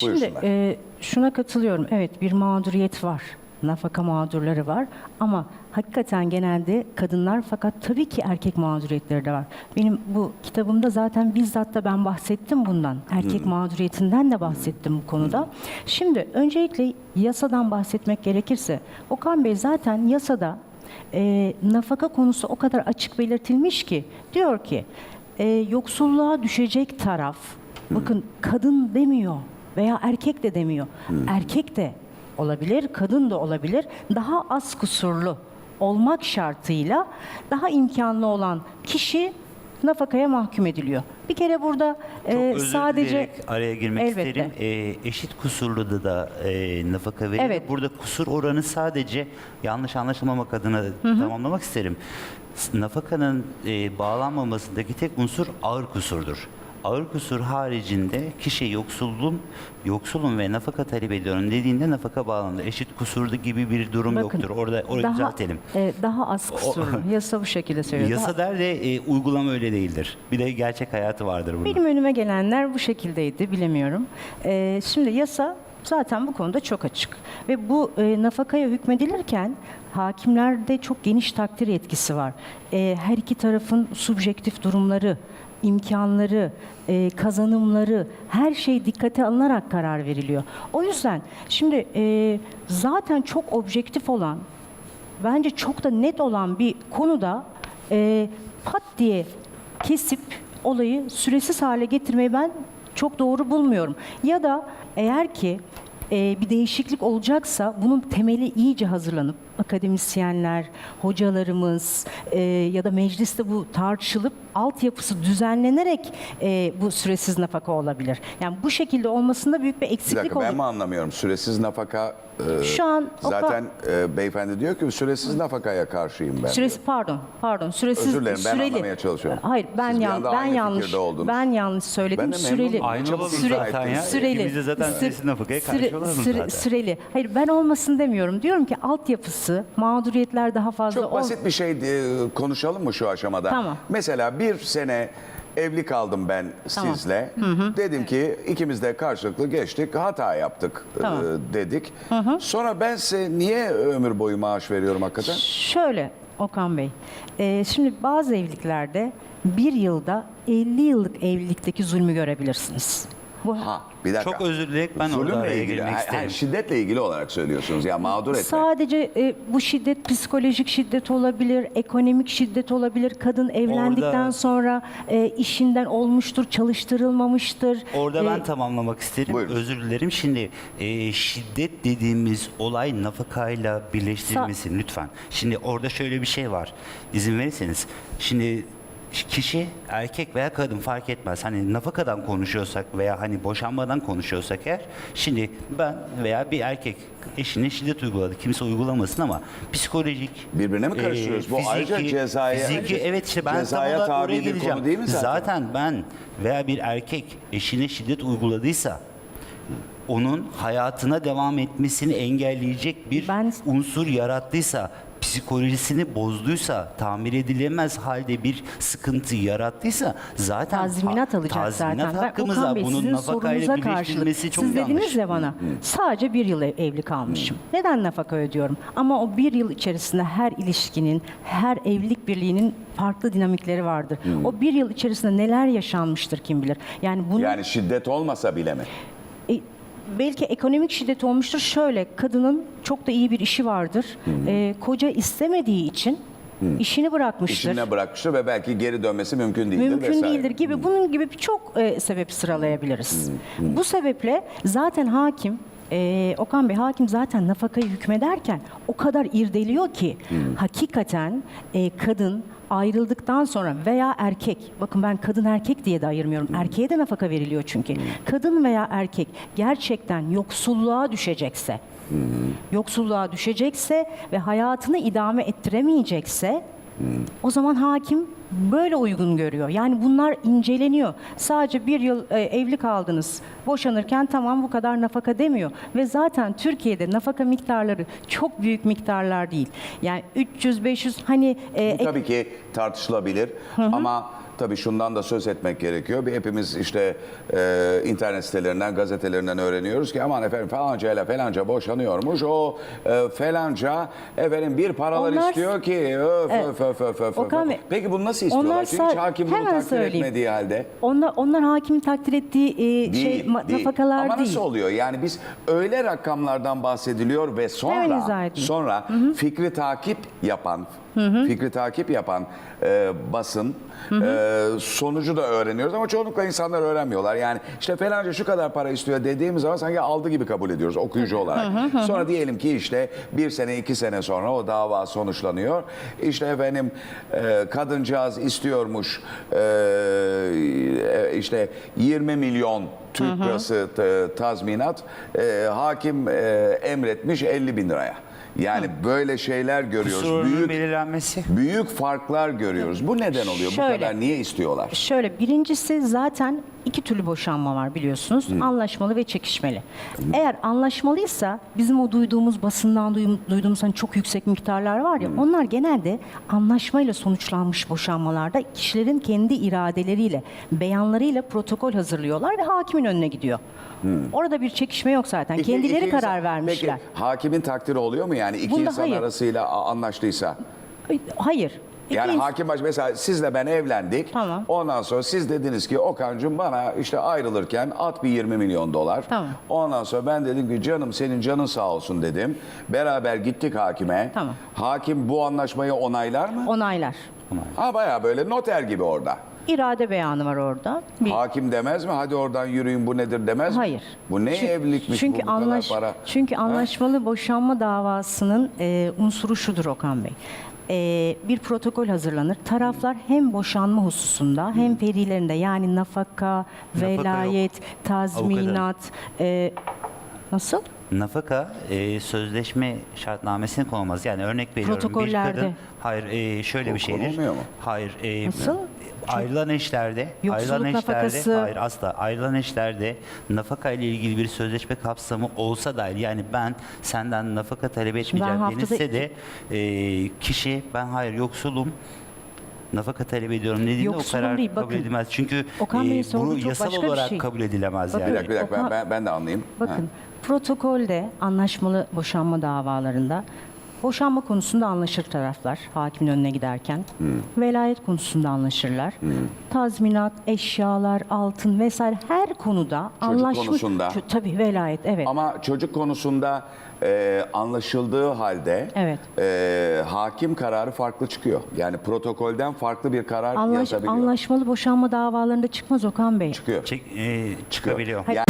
Şimdi Buyursunlar. e, şuna katılıyorum. Evet bir mağduriyet var. Nafaka mağdurları var. Ama hakikaten genelde kadınlar fakat tabii ki erkek mağduriyetleri de var. Benim bu kitabımda zaten bizzat da ben bahsettim bundan. Erkek mağduriyetinden de bahsettim bu konuda. Şimdi öncelikle yasadan bahsetmek gerekirse Okan Bey zaten yasada e, nafaka konusu o kadar açık belirtilmiş ki diyor ki e, yoksulluğa düşecek taraf bakın kadın demiyor veya erkek de demiyor. Erkek de olabilir, kadın da olabilir. Daha az kusurlu olmak şartıyla daha imkanlı olan kişi nafakaya mahkum ediliyor. Bir kere burada Çok e, özür sadece araya girmek Elbette. isterim. Ee, eşit kusurlu da e, nafaka veriyor. Evet. Burada kusur oranı sadece yanlış anlaşılmamak adına tamamlamak isterim. Nafakanın e, bağlanmamasındaki tek unsur ağır kusurdur. Ağır kusur haricinde kişi yoksullum, yoksulum ve nafaka talep ediyorum dediğinde nafaka bağlanır. Eşit kusurlu gibi bir durum bakın, yoktur. Orada orayı daha, düzeltelim. e, daha az kusurlu. Yasa bu şekilde söylüyor. Daha- Yasa der de e, uygulama öyle değildir. Bir de gerçek hayatı vardır bunun. Benim önüme gelenler bu şekildeydi, bilemiyorum. Ee, şimdi yasa zaten bu konuda çok açık. Ve bu e, nafakaya hükmedilirken hakimlerde çok geniş takdir yetkisi var. Ee, her iki tarafın subjektif durumları, imkanları, e, kazanımları, her şey dikkate alınarak karar veriliyor. O yüzden şimdi e, zaten çok objektif olan, bence çok da net olan bir konuda e, pat diye kesip olayı süresiz hale getirmeyi ben çok doğru bulmuyorum. Ya da eğer ki e, bir değişiklik olacaksa bunun temeli iyice hazırlanıp akademisyenler, hocalarımız e, ya da mecliste bu tartışılıp altyapısı düzenlenerek e, bu süresiz nafaka olabilir. Yani bu şekilde olmasında büyük bir Bir eksiklik dakika olur. ben mi anlamıyorum? Süresiz nafaka e, Şu an zaten e, beyefendi diyor ki süresiz nafakaya karşıyım ben. Süresi pardon, pardon. Süresiz Özür dilerim, ben süreli. anlamaya çalışıyorum. Hayır, ben Siz bir yan, ben aynı yanlış. oldunuz. Ben yanlış söyledim. Ben de süreli. Aynı olabilir izah zaten ya. Süreli. İkimiz de zaten Süre- süresiz nafakaya karşı süre- olalım süre- zaten. Süreli. Hayır ben olmasın demiyorum. Diyorum ki altyapısı, mağduriyetler daha fazla Çok ol- basit bir şey e, konuşalım mı şu aşamada? Tamam. Mesela bir sene evli kaldım ben Tamam. sizle. Dedim ki ikimiz de karşılıklı geçtik, hata yaptık e, Tamam. dedik. Sonra ben size niye ömür boyu maaş veriyorum hakikaten? Şöyle Okan Bey, e, şimdi bazı evliliklerde bir yılda 50 yıllık evlilikteki zulmü görebilirsiniz. Bir dakika. Çok özür dileyerek ben orada Zulümle araya ilgili, girmek ha- ha, isterim. şiddetle ilgili olarak söylüyorsunuz ya mağdur etmek. Sadece e, bu şiddet psikolojik şiddet olabilir, ekonomik şiddet olabilir. Kadın evlendikten Orada- sonra e, işinden olmuştur, çalıştırılmamıştır. Orada E, ben tamamlamak isterim. Buyurun. Özür dilerim. Şimdi e, şiddet dediğimiz olay nafakayla birleştirilmesin lütfen. Şimdi orada şöyle bir şey var. İzin verirseniz. Şimdi kişi erkek veya kadın fark etmez. Hani nafakadan konuşuyorsak veya hani boşanmadan konuşuyorsak eğer şimdi ben veya bir erkek eşine şiddet uyguladı. Kimse uygulamasın ama psikolojik Birbirine mi karıştırıyoruz? Bu ayrıca cezaya- fiziki, evet işte ben Cezaya tam tabi oraya bir konu değil mi zaten? Zaten ben veya bir erkek eşine şiddet uyguladıysa onun hayatına devam etmesini engelleyecek bir Ben- unsur yarattıysa, psikolojisini bozduysa, tamir edilemez halde bir sıkıntı yarattıysa zaten tazminat ha- alacak tazminat zaten. Ben hakkımız var. Bey Bunun nafakayla birleştirilmesi çok siz yanlış. dediniz ya bana sadece bir yıl ev- evli kalmışım. Neden nafaka ödüyorum? Ama o bir yıl içerisinde her ilişkinin, her evlilik birliğinin farklı dinamikleri vardır. O bir yıl içerisinde neler yaşanmıştır kim bilir. Yani bunu Yani şiddet olmasa bile mi? Belki ekonomik şiddet olmuştur. Şöyle kadının çok da iyi bir işi vardır. E, koca istemediği için işini bırakmıştır. İşine bırakmıştır ve belki geri dönmesi mümkün değildir Mümkün vesaire. değildir gibi bunun gibi birçok e, sebep sıralayabiliriz. Bu sebeple zaten hakim e, Okan Bey hakim zaten nafakayı hükmederken o kadar irdeliyor ki hakikaten e, kadın ayrıldıktan sonra veya erkek bakın ben kadın erkek diye de ayırmıyorum. Erkeğe de nafaka veriliyor çünkü. Kadın veya erkek gerçekten yoksulluğa düşecekse yoksulluğa düşecekse ve hayatını idame ettiremeyecekse o zaman hakim böyle uygun görüyor. Yani bunlar inceleniyor. Sadece bir yıl e, evli kaldınız, boşanırken tamam bu kadar nafaka demiyor. Ve zaten Türkiye'de nafaka miktarları çok büyük miktarlar değil. Yani 300-500 hani e, tabii ki tartışılabilir ama tabii şundan da söz etmek gerekiyor. Bir hepimiz işte e, internet sitelerinden, gazetelerinden öğreniyoruz ki aman efendim falanca ile falanca boşanıyormuş. O e, falanca efendim bir paralar Onlar- istiyor ki öf Evet. öf öf öf öf. Okan öf. Bey, Peki bunu nasıl istiyorlar? onlar Çünkü hiç hakim bunu hemen takdir söyleyeyim. etmediği halde. Onlar, onlar hakimin takdir ettiği e, şey ma- değil. nafakalar Ama değil. nasıl oluyor? Yani biz öyle rakamlardan bahsediliyor ve Hemen sonra edeyim. sonra fikri takip yapan fikri takip yapan e, basın e, sonucu da öğreniyoruz ama çoğunlukla insanlar öğrenmiyorlar. Yani işte falanca şu kadar para istiyor dediğimiz zaman sanki aldı gibi kabul ediyoruz okuyucu olarak. Sonra diyelim ki işte bir sene iki sene sonra o dava sonuçlanıyor. İşte efendim e, kadıncağız istiyormuş e, e, işte 20 milyon Türk lirası tazminat e, hakim e, emretmiş 50 bin liraya. Yani böyle şeyler görüyoruz. Kusurunun Büyük belirlenmesi. büyük farklar görüyoruz. Bu neden oluyor? Bu Şöyle. kadar niye istiyorlar? Şöyle birincisi zaten iki türlü boşanma var biliyorsunuz. Anlaşmalı ve çekişmeli. Eğer anlaşmalıysa bizim o duyduğumuz basından duyum- duyduğumuz hani çok yüksek miktarlar var ya onlar genelde anlaşmayla sonuçlanmış boşanmalarda kişilerin kendi iradeleriyle, beyanlarıyla protokol hazırlıyorlar ve hakimin önüne gidiyor. Orada bir çekişme yok zaten. İki- Kendileri iki karar insan- vermişler. Peki hakimin takdiri oluyor mu yani iki Bunda insan hayır. arasıyla a- anlaştıysa? Hayır. Yani ins- hakim baş mesela sizle ben evlendik. Tamam. Ondan sonra siz dediniz ki Okan'cığım bana işte ayrılırken at bir 20 milyon dolar. Tamam. Ondan sonra ben dedim ki canım senin canın sağ olsun dedim. Beraber gittik hakime. Tamam. Hakim bu anlaşmayı onaylar mı? onaylar. Ha bayağı böyle noter gibi orada. İrade beyanı var orada. Bir Hakim demez mi? Hadi oradan yürüyün bu nedir demez mi? Hayır. Bu ne Çünkü- evlilikmiş çünkü bu, bu kadar anlaş, para? Çünkü anlaşmalı boşanma davasının e, unsuru şudur Okan Bey. E, bir protokol hazırlanır. Taraflar hem boşanma hususunda hem ferilerinde yani nafaka, velayet, tazminat, e, nasıl? Nafaka e, sözleşme şartnamesine konulmaz. Yani örnek veriyorum Protokollerde. bir kadın hayır e, şöyle bir şeydir. Konulmuyor mu? Hayır. e, Nasıl? Ayrılan eşlerde, Yoksulluk ayrılan eşlerde, nafakası- hayır asla ayrılan eşlerde nafaka ile ilgili bir sözleşme kapsamı olsa dahi yani ben senden nafaka talep etmeyeceğim haftada denilse de e, kişi ben hayır yoksulum nafaka talep ediyorum dediğinde Yoksulum o karar değil, kabul bakın. edilmez. Çünkü Okan e, sorduğu bunu çok yasal başka bir olarak şey. kabul edilemez Bakın, Bir yani. dakika bir dakika ben, Okan- ben, ben de anlayayım. Bakın Ha. protokolde anlaşmalı boşanma davalarında boşanma konusunda anlaşır taraflar hakimin önüne giderken. Velayet konusunda anlaşırlar. Tazminat, eşyalar, altın vesaire her konuda anlaşmış. konusunda. Ço- Tabii velayet evet. Ama çocuk konusunda e, anlaşıldığı halde Evet. e, hakim kararı farklı çıkıyor. Yani protokolden farklı bir karar Anlaş- yazabiliyor. anlaşmalı boşanma davalarında çıkmaz Okan Bey. çıkıyor. Çek- e, çıkabiliyor. Yani